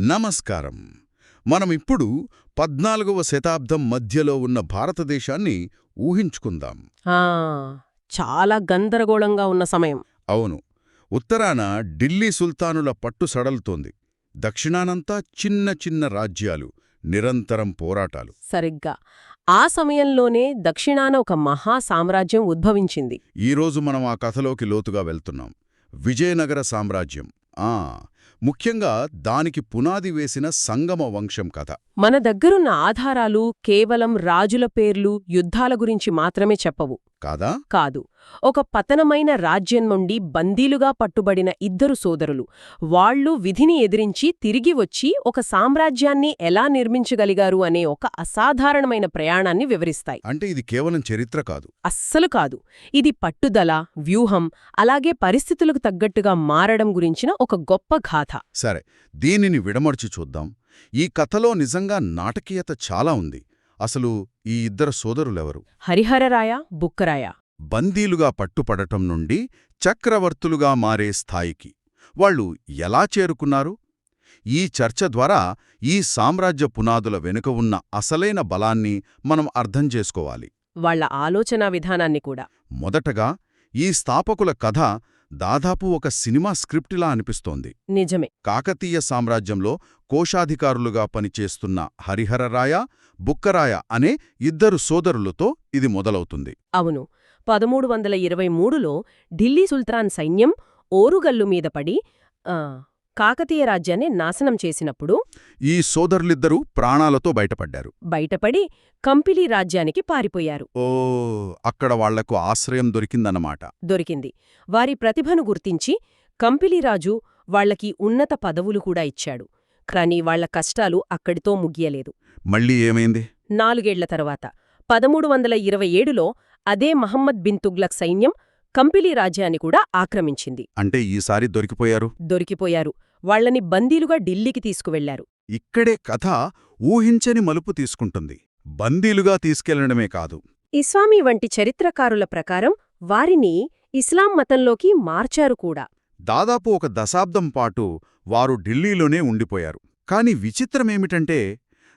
నమస్కారం. మనం ఇప్పుడు పద్నాలుగవ శతాబ్దం మధ్యలో ఉన్న భారతదేశాన్ని ఊహించుకుందాం. చాలా గందరగోళంగా ఉన్న సమయం. అవును. ఉత్తరాన ఢిల్లీ సుల్తానుల పట్టు సడలుతోంది. దక్షిణానంతా చిన్న చిన్న రాజ్యాలు నిరంతరం పోరాటాలు. సరిగ్గా. ఆ సమయంలోనే దక్షిణాన ఒక మహా సామ్రాజ్యం ఉద్భవించింది. ఈరోజు మనం ఆ కథలోకి లోతుగా వెళ్తున్నాం. విజయనగర సామ్రాజ్యం. ఆ ముఖ్యంగా దానికి పునాది వేసిన సంగమ వంశం కథ. మన దగ్గరున్న ఆధారాలు కేవలం రాజుల పేర్లు యుద్ధాల గురించి మాత్రమే చెప్పవు. కాదా? కాదు. ఒక పతనమైన రాజ్యం నుండి బందీలుగా పట్టుబడిన ఇద్దరు సోదరులు. వాళ్ళు విధిని ఎదిరించి తిరిగి వచ్చి ఒక సామ్రాజ్యాన్ని ఎలా నిర్మించగలిగారు అనే ఒక అసాధారణమైన ప్రయాణాన్ని వివరిస్తాయి. అంటే ఇది కేవలం చరిత్ర కాదు. అస్సలు కాదు. ఇది పట్టుదల వ్యూహం అలాగే పరిస్థితులకు తగ్గట్టుగా మారడం గురించిన ఒక గొప్ప గాథ. సరే దీనిని విడమర్చి చూద్దాం. ఈ కథలో నిజంగా నాటకీయత చాలా ఉంది. అసలు ఈ ఇద్దరు సోదరులెవరు? హరిహరరాయ బుక్కరాయ బందీలుగా పట్టుపడటం నుండి చక్రవర్తులుగా మారే స్థాయికి వాళ్ళు ఎలా చేరుకున్నారు? ఈ చర్చ ద్వారా ఈ సామ్రాజ్య పునాదుల వెనుక ఉన్న అసలైన బలాన్ని మనం అర్థం చేసుకోవాలి. వాళ్ళ ఆలోచనా విధానాన్ని కూడా. మొదటగా ఈ స్థాపకుల కథ దాదాపు ఒక సినిమా స్క్రిప్టిలా అనిపిస్తోంది. నిజమే. కాకతీయ సామ్రాజ్యంలో కోశాధికారులుగా పనిచేస్తున్న హరిహరరాయ బుక్కరాయ అనే ఇద్దరు సోదరులతో ఇది మొదలవుతుంది. అవును. పదమూడు వందల ఇరవై మూడులో ఢిల్లీ సుల్తాన్ సైన్యం ఓరుగల్లు మీద పడి కాకతీయ రాజ్యాన్ని నాశనం చేసినప్పుడు ఈ సోదరులిద్దరూ ప్రాణాలతో బయటపడ్డారు. బయటపడి కంపిలీ రాజ్యానికి పారిపోయారు. ఓ అక్కడ వాళ్ళకు ఆశ్రయం దొరికిందన్నమాట. దొరికింది. వారి ప్రతిభను గుర్తించి కంపిలీరాజు వాళ్ళకి ఉన్నత పదవులు కూడా ఇచ్చాడు. కాని వాళ్ళ కష్టాలు అక్కడితో ముగియలేదు. మళ్ళీ ఏమైంది? నాలుగేళ్ళ తర్వాత పదమూడు వందల ఇరవై ఏడులో అదే మహమ్మద్ బిన్ తుగ్లక్ సైన్యం కంపిలీ రాజ్యాన్ని కూడా ఆక్రమించింది. అంటే ఈసారి దొరికిపోయారు? దొరికిపోయారు. వాళ్ళని బందీలుగా ఢిల్లీకి తీసుకువెళ్ళారు. ఇక్కడే కథ ఊహించని మలుపు తీసుకుంటుంది. బందీలుగా తీసుకెళ్ళడమే కాదు. ఇస్వామీ వంటి చరిత్రకారుల ప్రకారం వారిని ఇస్లాం మతంలోకి మార్చారు కూడా. దాదాపు ఒక దశాబ్దం పాటు వారు ఢిల్లీలోనే ఉండిపోయారు. కాని విచిత్రమేమిటంటే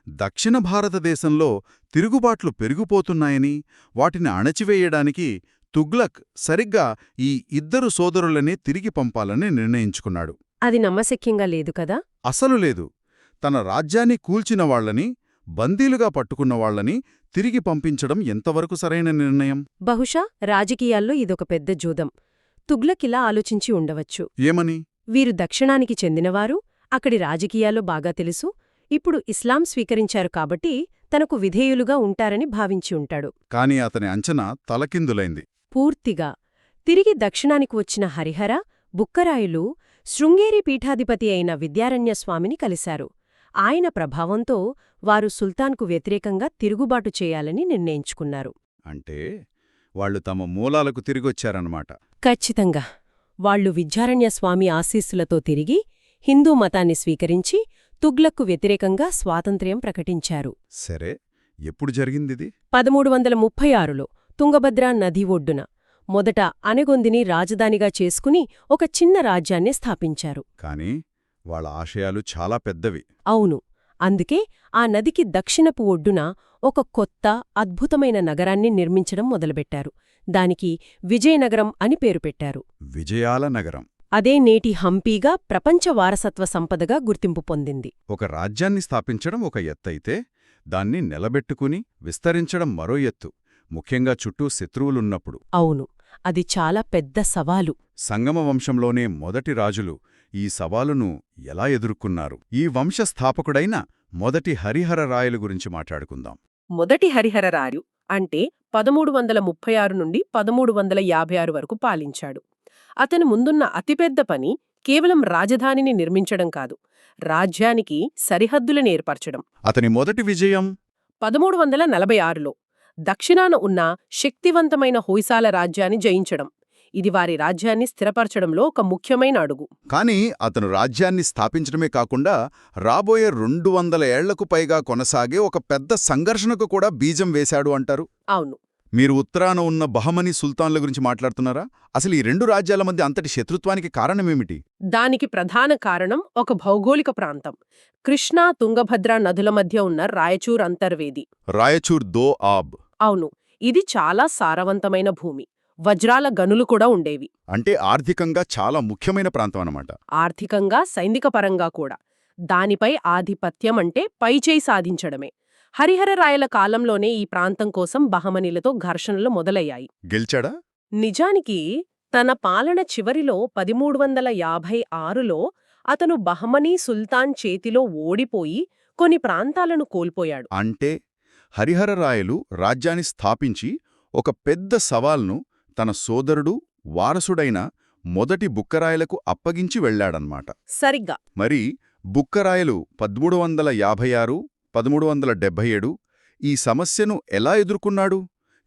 దక్షిణ భారతదేశంలో తిరుగుబాట్లు పెరిగిపోతున్నాయని వాటిని అణచివేయడానికి తుగ్లక్ సరిగ్గా ఈ ఇద్దరు సోదరులనే తిరిగి పంపాలని నిర్ణయించుకున్నాడు. అది నమ్మశక్యంగా లేదు కదా? అసలు లేదు. తన రాజ్యాన్ని కూల్చిన వాళ్ళని బందీలుగా పట్టుకున్న వాళ్ళని తిరిగి పంపించడం ఎంతవరకు సరైన నిర్ణయం? బహుశా రాజకీయాల్లో ఇదొక పెద్ద జూదం. తుగ్లకిలా ఆలోచించి ఉండవచ్చు. ఏమని? వీరు దక్షిణానికి చెందినవారు అక్కడి రాజకీయాల్లో బాగా తెలుసు ఇప్పుడు ఇస్లాం స్వీకరించారు కాబట్టి తనకు విధేయులుగా ఉంటారని భావించి ఉంటాడు. కాని అతని అంచనా తలకిందులైంది. పూర్తిగా. తిరిగి దక్షిణానికి వచ్చిన హరిహర బుక్కరాయులు శృంగేరి పీఠాధిపతి అయిన విద్యారణ్యస్వామిని కలిశారు. ఆయన ప్రభావంతో వారు సుల్తాన్కు వ్యతిరేకంగా తిరుగుబాటు చేయాలని నిర్ణయించుకున్నారు. అంటే వాళ్ళు తమ మూలాలకు తిరిగొచ్చారన్నమాట. ఖచ్చితంగా. వాళ్ళు విద్యారణ్యస్వామి ఆశీస్సులతో తిరిగి హిందూ మతాన్ని స్వీకరించి తుగ్లక్కు వ్యతిరేకంగా స్వాతంత్ర్యం ప్రకటించారు. సరే ఎప్పుడు జరిగిందిది? పదమూడు వందల ముప్పై ఆరులో తుంగభద్రా నది ఒడ్డున. మొదట అనగొందిని రాజధానిగా చేసుకుని ఒక చిన్న రాజ్యాన్ని స్థాపించారు. కాని వాళ్ళ ఆశయాలు చాలా పెద్దవి. అవును అందుకే ఆ నదికి దక్షిణపు ఒడ్డున ఒక కొత్త అద్భుతమైన నగరాన్ని నిర్మించడం మొదలుపెట్టారు. దానికి విజయనగరం అని పేరు పెట్టారు. విజయాల నగరం. అదే నేటి హంపీగా ప్రపంచ వారసత్వ సంపదగా గుర్తింపు పొందింది. ఒక రాజ్యాన్ని స్థాపించడం ఒక ఎత్తైతే దాన్ని నిలబెట్టుకుని విస్తరించడం మరో ఎత్తు. ముఖ్యంగా చుట్టూ శత్రువులున్నప్పుడు. అవును అది చాలా పెద్ద సవాలు. సంగమ వంశంలోనే మొదటి రాజులు ఈ సవాలును ఎలా ఎదుర్కొన్నారు? ఈ వంశస్థాపకుడైన మొదటి హరిహర రాయలు గురించి మాట్లాడుకుందాం. మొదటి హరిహరరారు అంటే పదమూడు వందల ముప్పై ఆరు నుండి పదమూడు వందల యాభై ఆరు వరకు పాలించాడు. అతను ముందున్న అతిపెద్ద పని కేవలం రాజధానిని నిర్మించడం కాదు రాజ్యానికి సరిహద్దులను ఏర్పరచడం. అతని మొదటి విజయం? పదమూడు వందల నలభై ఆరులో దక్షిణాన ఉన్న శక్తివంతమైన హొయ్సాల రాజ్యాన్ని జయించడం. ఇది వారి రాజ్యాన్ని స్థిరపరచడంలో ఒక ముఖ్యమైన అడుగు. కాని అతను రాజ్యాన్ని స్థాపించడమే కాకుండా రాబోయే రెండు వందల ఏళ్ళకు పైగా కొనసాగే ఒక పెద్ద సంఘర్షణకు కూడా బీజం వేశాడు అంటారు. అవును. మీరు ఉత్తరాన ఉన్న బహమనీ సుల్తాన్ల గురించి మాట్లాడుతున్నారా? అసలు ఈ రెండు రాజ్యాల మధ్య అంతటి శత్రుత్వానికి కారణమేమిటి దానికి ప్రధాన కారణం ఒక భౌగోళిక ప్రాంతం. కృష్ణా తుంగభద్ర నదుల మధ్య ఉన్న రాయచూర్ అంతర్వేది. రాయచూర్ దో ఆబ్. అవును ఇది చాలా సారవంతమైన భూమి. వజ్రాల గనులు కూడా ఉండేవి. అంటే ఆర్థికంగా చాలా ముఖ్యమైన ప్రాంతం అన్నమాట. ఆర్థికంగా సైనికపరంగా కూడా. దానిపై ఆధిపత్యం అంటే పైచేయి సాధించడమే. హరిహరరాయల కాలంలోనే ఈ ప్రాంతం కోసం బహమనీలతో ఘర్షణలు మొదలయ్యాయి. గెలిచాడా? నిజానికి తన పాలన చివరిలో పదిమూడు వందల యాభై ఆరులో అతను బహమనీ సుల్తాన్ చేతిలో ఓడిపోయి కొన్ని ప్రాంతాలను కోల్పోయాడు. అంటే హరిహరరాయలు రాజ్యాన్ని స్థాపించి ఒక పెద్ద సవాల్ను తన సోదరుడు వారసుడైన మొదటి బుక్కరాయలకు అప్పగించి వెళ్ళాడన్మాట సరిగ్గా. మరి బుక్కరాయలు పదమూడు వందల యాభై ఆరు పదమూడు వందల డెబ్బై ఏడు ఈ సమస్యను ఎలా ఎదుర్కొన్నాడు?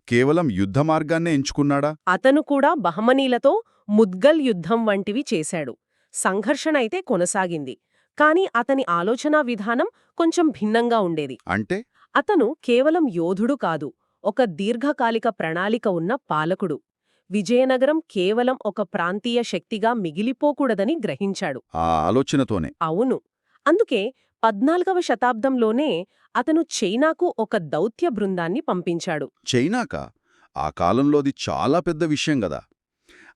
కేవలం యుద్ధ మార్గాన్నే ఎంచుకున్నాడా? అతను కూడా బహమనీలతో ముద్గల్ యుద్ధం వంటివి చేశాడు. సంఘర్షణ అయితే కొనసాగింది. కాని అతని ఆలోచనా విధానం కొంచెం భిన్నంగా ఉండేది. అంటే? అతను కేవలం యోధుడు కాదు ఒక దీర్ఘకాలిక ప్రణాళిక ఉన్న పాలకుడు. విజయనగరం కేవలం ఒక ప్రాంతీయ శక్తిగా మిగిలిపోకూడదని గ్రహించాడు. ఆ ఆలోచనతోనే. అవును. అందుకే పద్నాలుగవ శతాబ్దంలోనే అతను చైనాకు ఒక దౌత్య బృందాన్ని పంపించాడు. చైనాకా? ఆ కాలంలోది చాలా పెద్ద విషయం గదా.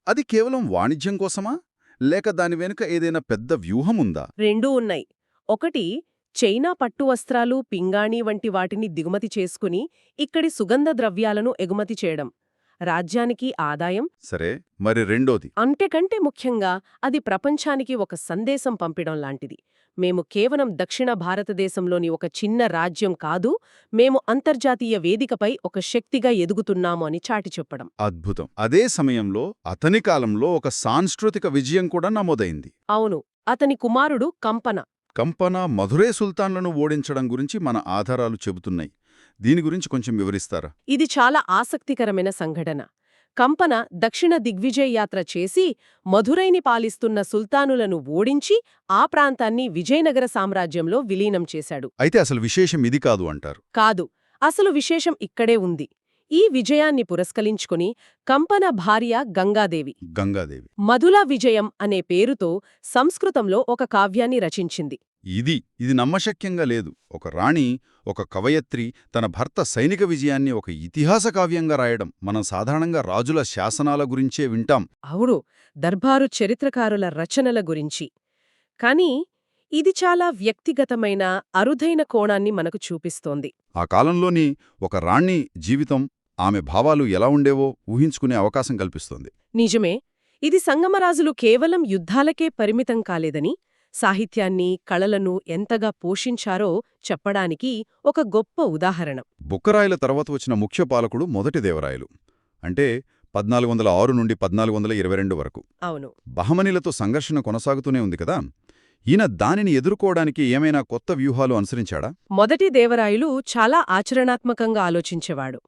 అది కేవలం వాణిజ్యం కోసమా? లేక దాని వెనుక ఏదైనా పెద్ద వ్యూహముందా? రెండూ ఉన్నాయి. ఒకటి చైనా పట్టు వస్త్రాలు పింగాణీ వంటి వాటిని దిగుమతి చేసుకుని ఇక్కడి సుగంధ ద్రవ్యాలను ఎగుమతి చేయడం. రాజ్యానికి ఆదాయం సరే మరి రెండోది. అంతకంటే ముఖ్యంగా అది ప్రపంచానికి ఒక సందేశం పంపడం లాంటిది. మేము కేవలం దక్షిణ భారతదేశంలోని ఒక చిన్న రాజ్యం కాదు మేము అంతర్జాతీయ వేదికపై ఒక శక్తిగా ఎదుగుతున్నాము అని చాటి చెప్పడం. అద్భుతం. అదే సమయంలో అతని కాలంలో ఒక సాంస్కృతిక విజయం కూడా నమోదైంది. అవును అతని కుమారుడు కంపన. కంపన మధురే సుల్తాన్లను ఓడించడం గురించి మన ఆధారాలు చెబుతున్నాయి. దీని గురించి కొంచెం వివరిస్తారా? ఇది చాలా ఆసక్తికరమైన సంఘటన. కంపన దక్షిణ దిగ్విజయ యాత్ర చేసి మధురైని పాలిస్తున్న సుల్తానులను ఓడించి ఆ ప్రాంతాన్ని విజయనగర సామ్రాజ్యంలో విలీనం చేశాడు. అయితే అసలు విశేషం ఇది కాదు అంటారు. కాదు. అసలు విశేషం ఇక్కడే ఉంది. ఈ విజయాన్ని పురస్కరించుకుని కంపన భార్య గంగాదేవి. గంగాదేవి. మధులా విజయం అనే పేరుతో సంస్కృతంలో ఒక కావ్యాన్ని రచించింది. ఇది ఇది నమ్మశక్యంగా లేదు. ఒక రాణి ఒక కవయత్రి తన భర్త సైనిక విజయాన్ని ఒక ఇతిహాస కావ్యంగా రాయడం మనం సాధారణంగా రాజుల శాసనాల గురించే వింటాం. అవును దర్బారు చరిత్రకారుల రచనల గురించి. కాని ఇది చాలా వ్యక్తిగతమైన అరుదైన కోణాన్ని మనకు చూపిస్తోంది. ఆ కాలంలోని ఒక రాణి జీవితం ఆమె భావాలు ఎలా ఉండేవో ఊహించుకునే అవకాశం కల్పిస్తోంది. నిజమే. ఇది సంగమరాజులు కేవలం యుద్ధాలకే పరిమితం కాలేదని సాహిత్యాన్ని కళలను ఎంతగా పోషించారో చెప్పడానికి ఒక గొప్ప ఉదాహరణ. బుక్కరాయల తర్వాత వచ్చిన ముఖ్య పాలకుడు మొదటి దేవరాయలు అంటే పద్నాలుగు వందల ఆరు నుండి పద్నాలుగు వందల ఇరవై రెండు వరకు. అవును. బహమనీలతో సంఘర్షణ కొనసాగుతూనే ఉంది కదా? ఈయన దానిని ఎదుర్కోవడానికి ఏమైనా కొత్త వ్యూహాలు అనుసరించాడా? మొదటి దేవరాయలు చాలా ఆచరణాత్మకంగా ఆలోచించేవాడు.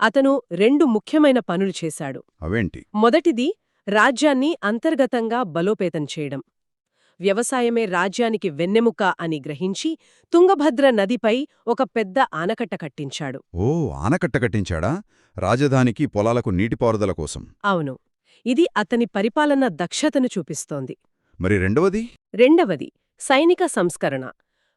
అతను రెండు ముఖ్యమైన పనులు చేశాడు. అవేంటి? మొదటిది రాజ్యాన్ని అంతర్గతంగా బలోపేతం చేయడం. వ్యవసాయమే రాజ్యానికి వెన్నెముక అని గ్రహించి తుంగభద్ర నదిపై ఒక పెద్ద ఆనకట్ట కట్టించాడు. ఓ ఆనకట్ట కట్టించాడా? రాజధానికి పొలాలకు నీటిపారుదల కోసం. అవును. ఇది అతని పరిపాలన దక్షతను చూపిస్తోంది. మరి రెండవది? రెండవది సైనిక సంస్కరణ.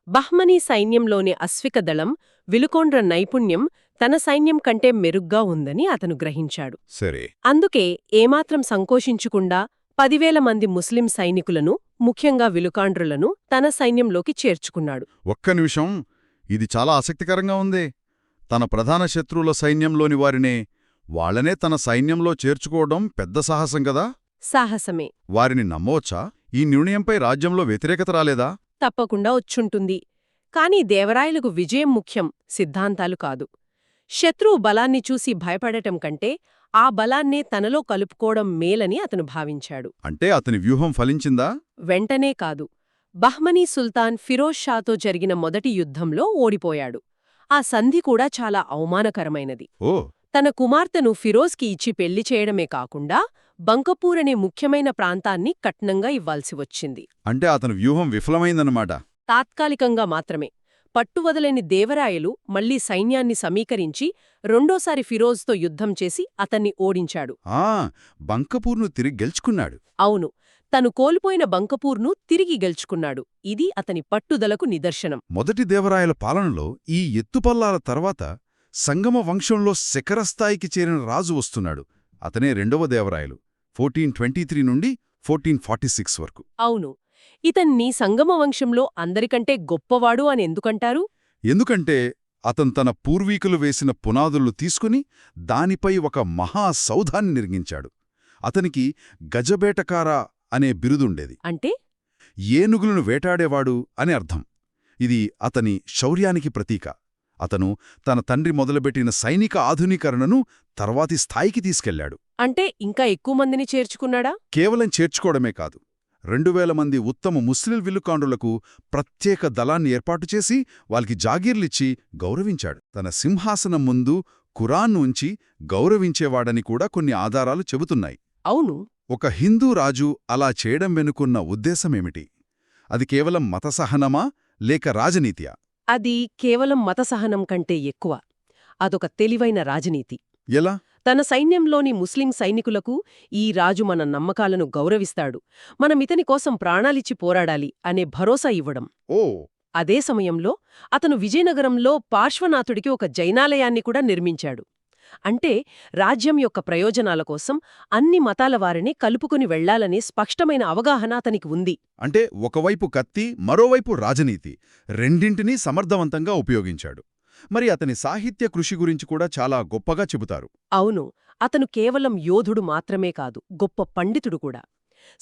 బహ్మనీ సైన్యంలోని అశ్విక దళం విలుకొండ్ర నైపుణ్యం తన సైన్యం కంటే మెరుగ్గా ఉందని అతను గ్రహించాడు. సరే. అందుకే ఏమాత్రం సంకోచించకుండా పదివేల మంది ముస్లిం సైనికులను ముఖ్యంగా విలుకాండ్రులను తన సైన్యంలోకి చేర్చుకున్నాడు. ఒక్క నిమిషం. ఇది చాలా ఆసక్తికరంగా ఉంది. తన ప్రధాన శత్రువుల సైన్యంలోని వారినే వాళ్ళనే తన సైన్యంలో చేర్చుకోవడం పెద్ద సాహసం కదా? సాహసమే. వారిని నమ్మవచ్చా? ఈ నిర్ణయంపై రాజ్యంలో వ్యతిరేకత రాలేదా? తప్పకుండా వచ్చుంటుంది. కాని దేవరాయలకు విజయం ముఖ్యం సిద్ధాంతాలు కాదు. శత్రువు బలాన్ని చూసి భయపడటం కంటే ఆ బలాన్నే తనలో కలుపుకోవడం మేలని అతను భావించాడు. అంటే అతని వ్యూహం ఫలించిందా? వెంటనే కాదు. బహ్మనీ సుల్తాన్ ఫిరోజ్ షాతో జరిగిన మొదటి యుద్ధంలో ఓడిపోయాడు. ఆ సంధి కూడా చాలా అవమానకరమైనది. ఓ! తన కుమార్తెను ఫిరోజ్కి ఇచ్చి పెళ్ళి చేయడమే కాకుండా బంకపూర్ అనే ముఖ్యమైన ప్రాంతాన్ని కట్నంగా ఇవ్వాల్సి వచ్చింది. అంటే అతని వ్యూహం విఫలమైందన్నమాట. తాత్కాలికంగా మాత్రమే. పట్టువదలేని దేవరాయలు మళ్ళీ సైన్యాన్ని సమీకరించి రెండోసారి ఫిరోజ్తో యుద్ధం చేసి అతన్ని ఓడించాడు. ఆ బంకపూర్ను తిరిగి గెలుచుకున్నాడు. అవును తను కోల్పోయిన బంకపూర్ను తిరిగి గెలుచుకున్నాడు. ఇది అతని పట్టుదలకు నిదర్శనం. మొదటి దేవరాయల పాలనలో ఈ ఎత్తుపల్లాల తర్వాత సంగమ వంశంలో శిఖరస్థాయికి చేరిన రాజు వస్తున్నాడు. అతనే రెండవ దేవరాయలు ఫోర్టీన్ ట్వంటీ త్రీ నుండి ఫోర్టీన్ ఫార్టీ సిక్స్ వరకు. అవును ఇతన్ని సంగమ వంశంలో అందరికంటే గొప్పవాడు అని ఎందుకంటారు? ఎందుకంటే అతను తన పూర్వీకులు వేసిన పునాదులు తీసుకుని దానిపై ఒక మహా సౌధాన్ని నిర్మించాడు. అతనికి గజబేటకార అనే బిరుదుండేది. అంటే? ఏనుగులను వేటాడేవాడు అని అర్థం. ఇది అతని శౌర్యానికి ప్రతీక. అతను తన తండ్రి మొదలుపెట్టిన సైనిక ఆధునీకరణను తర్వాతి స్థాయికి తీసుకెళ్ళాడు అంటే ఇంకా ఎక్కువ మందిని చేర్చుకున్నాడా? కేవలం చేర్చుకోవడమే కాదు. రెండు వేల మంది ఉత్తమ ముస్లిం విల్లుకాండులకు ప్రత్యేక దళాన్ని ఏర్పాటు చేసి వాళ్ళకి జాగీర్లిచ్చి గౌరవించాడు. తన సింహాసనం ముందు ఖురాన్ను ఉంచి గౌరవించేవాడని కూడా కొన్ని ఆధారాలు చెబుతున్నాయి. అవును. ఒక హిందూ రాజు అలా చేయడం వెనుకున్న ఉద్దేశమేమిటి? అది కేవలం మతసహనమా లేక రాజనీతియా? అది కేవలం మతసహనం కంటే ఎక్కువ. అదొక తెలివైన రాజనీతి. ఎలా? తన సైన్యంలోని ముస్లిం సైనికులకు ఈ రాజు మన నమ్మకాలను గౌరవిస్తాడు. మనమితని కోసం ప్రాణాలిచ్చి పోరాడాలి అనే భరోసా ఇవ్వడం. ఓ! అదే సమయంలో అతను విజయనగరంలో పార్శ్వనాథుడికి ఒక జైనాలయాన్ని కూడా నిర్మించాడు. అంటే రాజ్యం యొక్క ప్రయోజనాల కోసం అన్ని మతాల వారిని కలుపుకుని వెళ్ళాలనే స్పష్టమైన అవగాహన అతనికి ఉంది. అంటే ఒకవైపు కత్తి మరోవైపు రాజనీతి. రెండింటినీ సమర్థవంతంగా ఉపయోగించాడు. మరి అతని సాహిత్య కృషి గురించి కూడా చాలా గొప్పగా చెబుతారు. అవును అతను కేవలం యోధుడు మాత్రమే కాదు గొప్ప పండితుడు కూడా.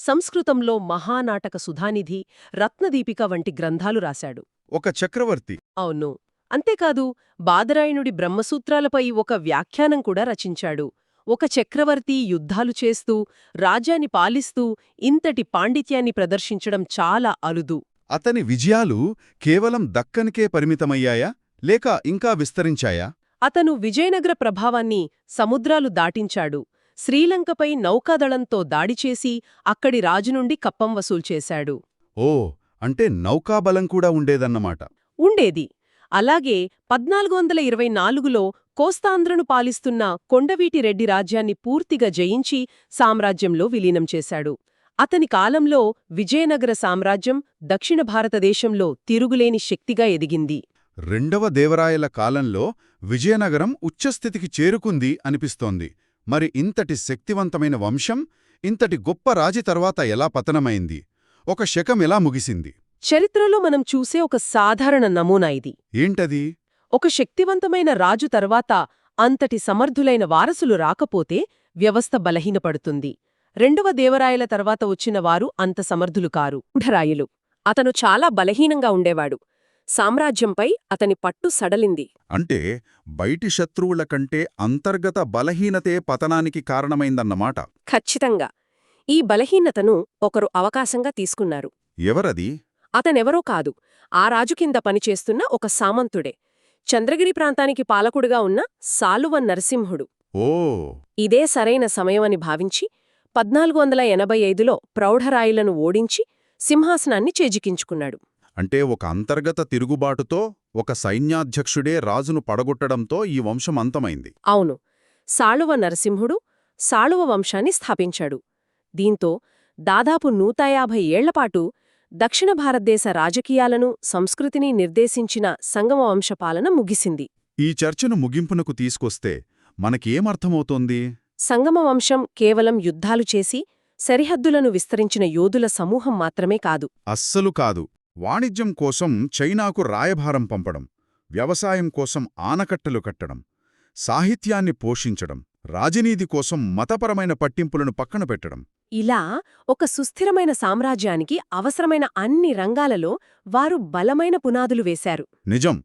సంస్కృతంలో మహానాటక సుధానిధి రత్నదీపిక వంటి గ్రంథాలు రాశాడు. ఒక చక్రవర్తి. అవును అంతేకాదు బాదరాయణుడి బ్రహ్మసూత్రాలపై ఒక వ్యాఖ్యానం కూడా రచించాడు. ఒక చక్రవర్తి యుద్ధాలు చేస్తూ రాజ్యాన్ని పాలిస్తూ ఇంతటి పాండిత్యాన్ని ప్రదర్శించడం చాలా అరుదు అతని విజయాలు కేవలం దక్కనికే పరిమితమయ్యాయా? లేక ఇంకా విస్తరించాయా? అతను విజయనగర ప్రభావాన్ని సముద్రాలు దాటించాడు. శ్రీలంకపై నౌకాదళంతో దాడిచేసి అక్కడి రాజు నుండి కప్పం వసూలు చేశాడు. ఓ అంటే నౌకాబలం కూడా ఉండేదన్నమాట. ఉండేది. అలాగే పద్నాలుగు వందల ఇరవై నాలుగులో కోస్తాంధ్రను పాలిస్తున్న కొండవీటి రెడ్డి రాజ్యాన్ని పూర్తిగా జయించి సామ్రాజ్యంలో విలీనం చేశాడు. అతని కాలంలో విజయనగర సామ్రాజ్యం దక్షిణ భారతదేశంలో తిరుగులేని శక్తిగా ఎదిగింది. రెండవ దేవరాయల కాలంలో విజయనగరం ఉచ్చస్థితికి చేరుకుంది అనిపిస్తోంది. మరి ఇంతటి శక్తివంతమైన వంశం ఇంతటి గొప్ప రాజి తర్వాత ఎలా పతనమైంది? ఒక శకం ఎలా ముగిసింది? చరిత్రలో మనం చూసే ఒక సాధారణ నమూనా ఇది. ఏంటది? ఒక శక్తివంతమైన రాజు తర్వాత అంతటి సమర్థులైన వారసులు రాకపోతే వ్యవస్థ బలహీనపడుతుంది. రెండవ దేవరాయల తర్వాత వచ్చిన వారు అంత సమర్థులు కారు. ఉఢరాయులు అతను చాలా బలహీనంగా ఉండేవాడు. సామ్రాజ్యంపై అతని పట్టు సడలింది. అంటే బయటి శత్రువుల కంటే అంతర్గత బలహీనతే పతనానికి కారణమైందన్నమాట. ఖచ్చితంగా. ఈ బలహీనతను ఒకరు అవకాశంగా తీసుకున్నారు. ఎవరది? అతనెవరో కాదు. ఆ రాజు కింద పనిచేస్తున్న ఒక సామంతుడే. చంద్రగిరి ప్రాంతానికి పాలకుడుగా ఉన్న సాలువ నరసింహుడు. ఓ! ఇదే సరైన సమయమని భావించి పద్నాలుగు వందల ఎనభై ఐదులో ప్రౌఢరాయులను ఓడించి సింహాసనాన్ని చేజికించుకున్నాడు అంటే ఒక అంతర్గత తిరుగుబాటుతో ఒక సైన్యాధ్యక్షుడే రాజును పడగొట్టడంతో ఈ వంశం అంతమైంది. అవును. సాళువ నరసింహుడు సాళువ వంశాన్ని స్థాపించాడు. దీంతో దాదాపు నూట యాభై ఏళ్ళపాటు దక్షిణ భారతదేశ రాజకీయాలను సంస్కృతిని నిర్దేశించిన సంగమ వంశపాలన ముగిసింది. ఈ చర్చను ముగింపునకు తీసుకొస్తే మనకేమర్థమవుతోంది? సంగమ వంశం కేవలం యుద్ధాలు చేసి సరిహద్దులను విస్తరించిన యోధుల సమూహం మాత్రమే కాదు. అస్సలు కాదు. వాణిజ్యం కోసం చైనాకు రాయభారం పంపడం వ్యవసాయం కోసం ఆనకట్టలు కట్టడం సాహిత్యాన్ని పోషించడం రాజనీతి కోసం మతపరమైన పట్టింపులను పక్కన పెట్టడం. ఇలా ఒక సుస్థిరమైన సామ్రాజ్యానికి అవసరమైన అన్ని రంగాలలో వారు బలమైన పునాదులు వేశారు. నిజం.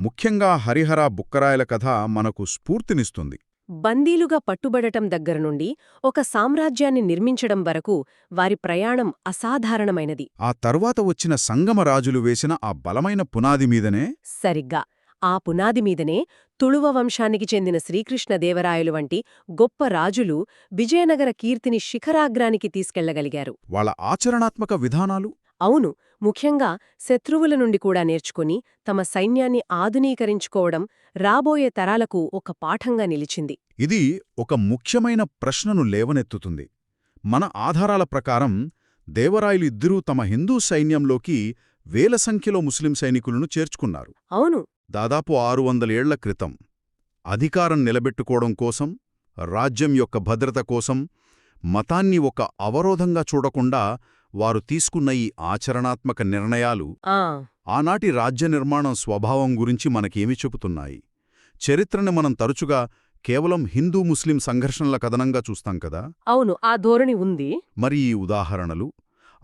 ముఖ్యంగా హరిహర బుక్కరాయల కథ మనకు స్ఫూర్తినిస్తుంది. బందీలుగా పట్టుబడటం దగ్గర నుండి ఒక సామ్రాజ్యాన్ని నిర్మించడం వరకు వారి ప్రయాణం అసాధారణమైనది. ఆ తర్వాత వచ్చిన సంగమరాజులు వేసిన ఆ బలమైన పునాది మీదనే? సరిగ్గా. ఆ పునాది మీదనే తుళువ వంశానికి చెందిన శ్రీకృష్ణదేవరాయలు వంటి గొప్ప రాజులు విజయనగర కీర్తిని శిఖరాగ్రానికి తీసుకెళ్ళగలిగారు. వాళ్ళ ఆచరణాత్మక విధానాలు? అవును. ముఖ్యంగా శత్రువుల నుండి కూడా నేర్చుకుని తమ సైన్యాన్ని ఆధునీకరించుకోవడం రాబోయే తరాలకు ఒక పాఠంగా నిలిచింది. ఇది ఒక ముఖ్యమైన ప్రశ్నను లేవనెత్తుతుంది. మన ఆధారాల ప్రకారం దేవరాయలు ఇద్దరూ తమ హిందూ సైన్యంలోకి వేల సంఖ్యలో ముస్లిం సైనికులను చేర్చుకున్నారు. అవును. దాదాపు ఆరు వందలేళ్ళ క్రితం అధికారం నిలబెట్టుకోవడం కోసం రాజ్యం యొక్క భద్రత కోసం మతాన్ని ఒక అవరోధంగా చూడకుండా వారు తీసుకున్న ఈ ఆచరణాత్మక నిర్ణయాలు ఆ. ఆనాటి రాజ్య నిర్మాణం స్వభావం గురించి మనకేమి చెబుతున్నాయి. చరిత్రని మనం తరచుగా కేవలం హిందూ ముస్లిం సంఘర్షణల కథనంగా చూస్తాం కదా? అవును ఆ ధోరణి ఉంది. మరి ఈ ఉదాహరణలు?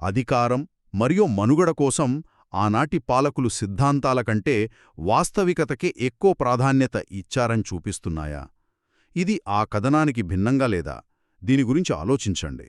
అధికారం మరియు మనుగడ కోసం ఆనాటి పాలకులు సిద్ధాంతాల కంటే వాస్తవికతకే ఎక్కువ ప్రాధాన్యత ఇచ్చారని చూపిస్తున్నాయా? ఇది ఆ కథనానికి భిన్నంగా లేదా? దీని గురించి ఆలోచించండి.